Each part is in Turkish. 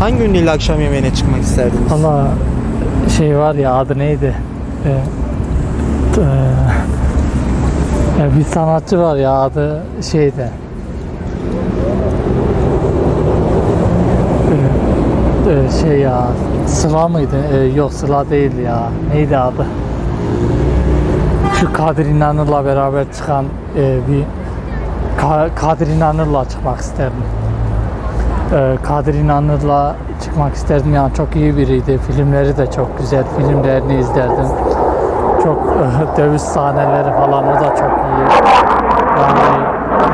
Hangi ünlüyle akşam yemeğine çıkmak isterdiniz? Valla şey var ya adı neydi? Ee, t- e, bir sanatçı var ya adı şeyde. Ee, e, şey ya Sıla mıydı? Ee, yok Sıla değil ya. Neydi adı? Şu Kadir İnanır'la beraber çıkan e, bir Ka- Kadir İnanır'la çıkmak isterdim. Ee, Kadir İnanır'la çıkmak isterdim yani çok iyi biriydi. Filmleri de çok güzel. Filmlerini izlerdim. Çok e, dövüş sahneleri falan o da çok iyi. Yani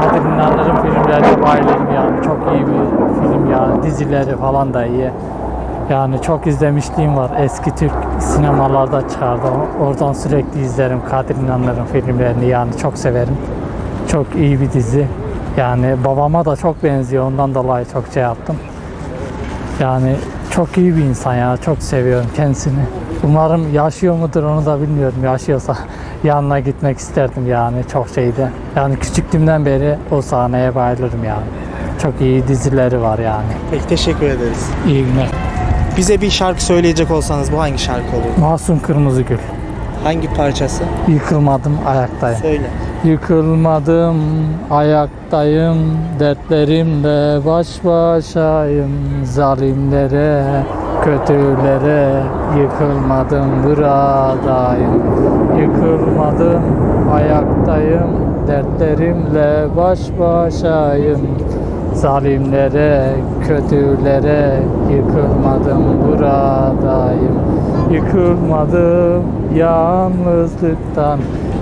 Kadir İnanır'ın filmlerine bayılırım yani. Çok iyi bir film yani. Dizileri falan da iyi. Yani çok izlemişliğim var. Eski Türk sinemalarda çıkardı. Oradan sürekli izlerim Kadir İnanır'ın filmlerini yani çok severim. Çok iyi bir dizi. Yani babama da çok benziyor. Ondan dolayı çok şey yaptım. Yani çok iyi bir insan ya. Çok seviyorum kendisini. Umarım yaşıyor mudur onu da bilmiyorum. Yaşıyorsa yanına gitmek isterdim yani çok şeydi. Yani küçüklüğümden beri o sahneye bayılırım yani. Çok iyi dizileri var yani. Peki teşekkür ederiz. İyi günler. Bize bir şarkı söyleyecek olsanız bu hangi şarkı olur? Masum Kırmızıgül. Hangi parçası? Yıkılmadım ayaktayım. Söyle. Yıkılmadım, ayaktayım, dertlerimle baş başayım. Zalimlere, kötülere yıkılmadım, buradayım. Yıkılmadım, ayaktayım, dertlerimle baş başayım. Zalimlere, kötülere yıkılmadım. Yıkılmadım yalnızlıktan,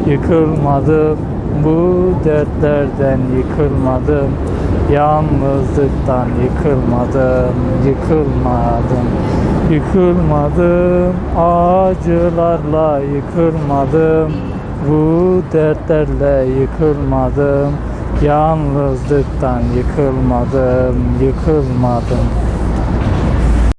yıkılmadım bu dertlerden yıkılmadım. Yalnızlıktan yıkılmadım, yıkılmadım. Yıkılmadım, acılarla yıkılmadım. Bu dertlerle yıkılmadım. Yalnızlıktan yıkılmadım, yıkılmadım.